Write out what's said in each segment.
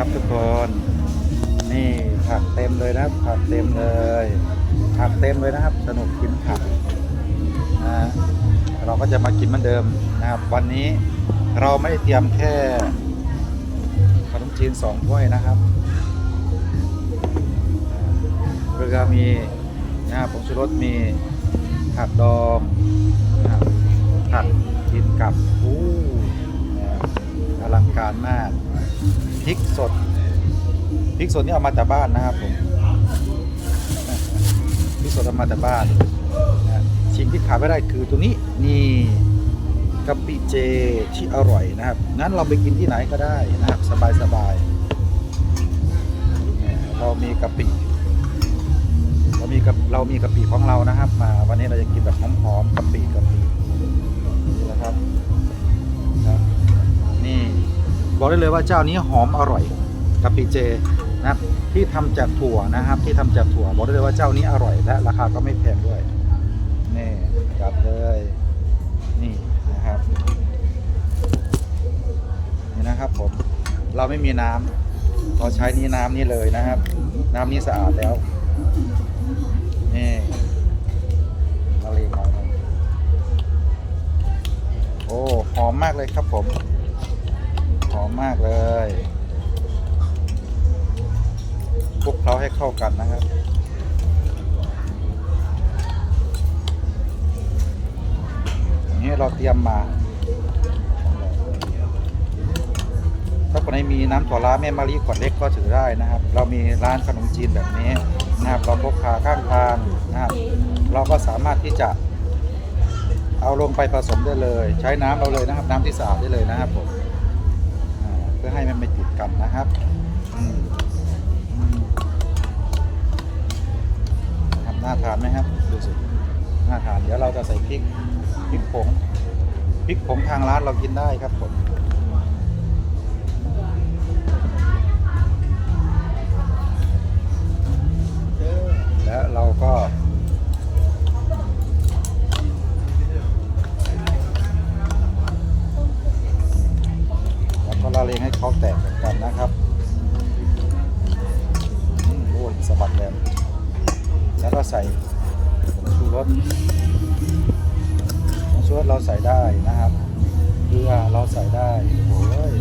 ครับทุกคน นี่ผักเต็มเลยนะผักเต็มเลย ผักเต็มเลยนะครับ สนุกกินผักนะเราก็จะมากินเหมือนเดิมนะครับ วันนี้เราไม่ได้เตรียมแค่ขนมจีนสองถ้วยนะครับเกลือมีนะครับผงชูรสมีผักดองนะครับผักกินกับอู้อลังการมาก ริกสดพริกสดนี่เอามาจากบ้านนะครับผมพริกสดเอามาจากบ้านสิ่งที่ขาดไม่ได้คือตัวนี้นี่กะปิเจที่อร่อยนะครับงั้นเราไปกินที่ไหนก็ได้นะครับ สบายสบายเรามีกะปิเรามีกะเรามีกะปิของเรานะครับ มาวันนี้เราจะกินแบบหอมๆกะปิกะปินะครับ บอกได้เลยว่าเจ้านี้หอมอร่อยกะปิเจนะครับที่ทำจากถั่วนะครับ ที่ทำจากถั่วบอกได้เลยว่าเจ้านี้อร่อยและราคาก็ไม่แพงด้วยนี่จัดเลยนี่นะครับนี่นะครับผมเราไม่มีน้ำเราใช้นี้น้ำนี่เลยนะครับ น้ำนี้สะอาดแล้วนี่เราเลยมาโอ้หอมมากเลยครับผม อมมากเลยคลุกเคล้าให้เข้ากันนะครับอย่างนี้เราเตรียมมา ถ้าคนไหนมีน้ำถั่วล้าแม่มะลิขวดเล็กก็ถือได้นะครับ เรามีร้านขนมจีนแบบนี้นะครับ เราพกพาข้างทางนะครับ เราก็สามารถที่จะเอาลงไปผสมได้เลย ใช้น้ำเราเลยนะครับ น้ำที่สะอาดได้เลยนะครับผม พื่อให้มันไม่ติดกันนะครับทำน่าทานไหมครับดูสิน่าทานเดี๋ยวเราจะใส่พริกพริกผงพริกผงทางร้านเรากินได้ครับผม กกันนะครับโอ้ยสะบัดแรงแล้วก็ใส่ผงชูรสผงชูรสเราใส่ได้นะครับเกลือเราใส่ได้โอ้ย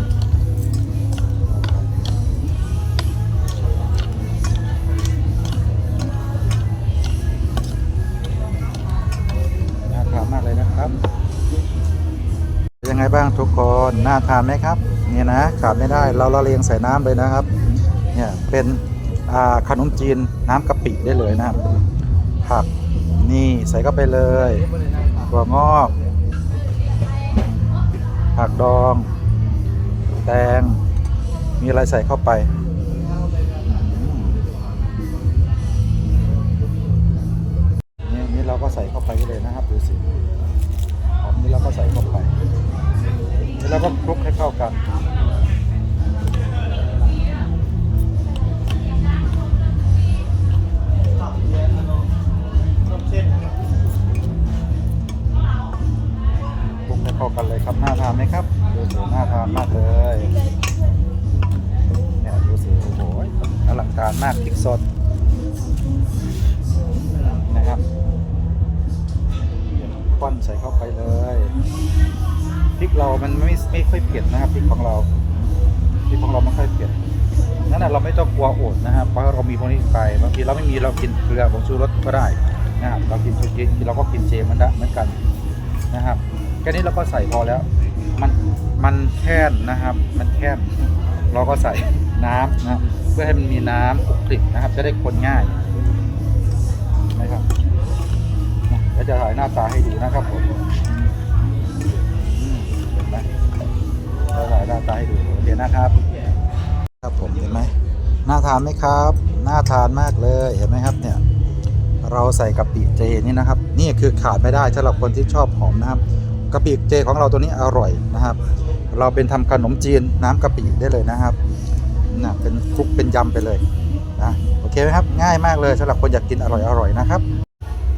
น่าทานมากเลยนะครับ ยังไงบ้างทุกคน น่าทานไหมครับ นี่นะขาดไม่ได้เราละเลงใส่น้ำเลยนะครับเนี่ยเป็นขนมจีนน้ำกะปิได้เลยนะครับผักนี่ใส่เข้าไปเลยถั่วงอกผักดอง แตง มีอะไรใส่เข้าไปนี่นี่เราก็ใส่เข้าไปเลยนะครับดูสิหอมนี่เราก็ใส่เข้าไป แล้วก็คลุกให้เข้ากันคลุกให้เข้ากันเลยครับน่าทานไหมครับดูสิน่าทานมากเลยเนี่ยดูสิโอ้โหอลังการมากพริกสดนะครับควันใส่เข้าไปเลย พริกเรามันไม่ไม่ค่อยเผ็ดนะครับพริกของเราพริกของเราไม่ค่อยเผ็ดนั่นแหละเราไม่ต้องกลัวอดนะครับเพราะเรามีพวกนี้ไปบางทีเราไม่มีเรากินเกลือผงชูรสก็ได้นะครับเรากินชูกินเราก็กินเจมันได้เหมือนกันนะครับแค่นี้เราก็ใส่พอแล้ว มันมันแค่นนะครับ มันแค่นเราก็ใส่น้ำนะครับเพื่อให้มันมีน้ำคลุกคลิกนะครับ จะได้คนง่ายนะครับเดี๋ยวจะถ่ายหน้าตาให้ดูนะครับผม เราถ่ายหน้าตาให้ดูโอเคนะครับ ครับผมเห็นไหมน่าทานไหมครับ น่าทานมากเลยเห็นไหมครับเนี่ยเราใส่กะปิเจนี่นะครับ นี่คือขาดไม่ได้สำหรับคนที่ชอบหอมนะครับกะปิเจของเราตัวนี้อร่อยนะครับ เราเป็นทำขนมจีนน้ำกะปิได้เลยนะครับนะเป็นคลุกเป็นยำไปเลยนะโอเคไหมครับง่ายมากเลยสำหรับคนอยากกินอร่อยๆนะครับ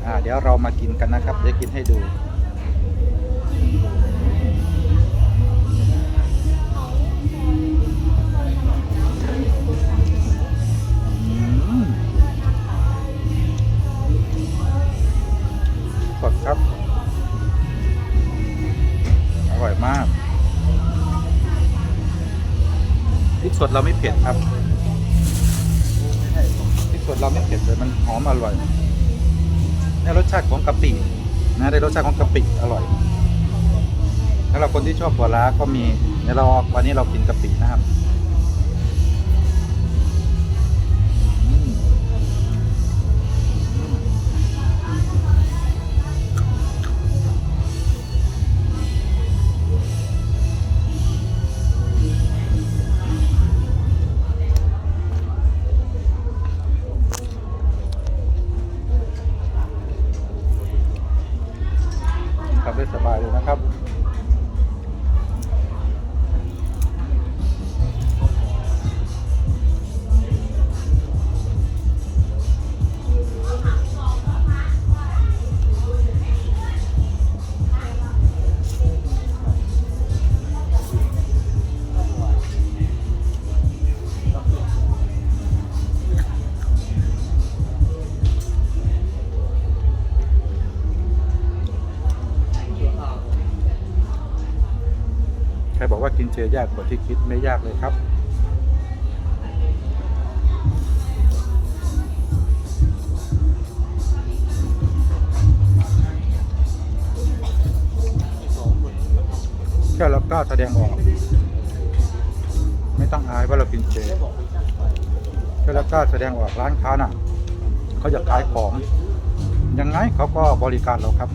อ่าเดี๋ยวเรามากินกันนะครับเดี๋ยวกินให้ดู พริกสดเราไม่เผ็ดครับพริกสดเราไม่เผ็ดเลยมันหอมอร่อยได้รสชาติของกะปินะได้รสชาติของกะปิอร่อยแล้วเราคนที่ชอบหัวล้าก็มีเดี๋ยวเราวันนี้เรากินกะปินะครับ กินเจยากกว่าที่คิดไม่ยากเลยครับ แค่เรากล้าแสดงออก ไม่ต้องอายว่าเรากินเจแค่เรากล้าแสดงออกร้านค้าน่ะเขาจะขายของยังไงเขาก็บริการเราครับ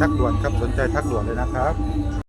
ทักด่วนครับสนใจทักด่วนเลยนะครับ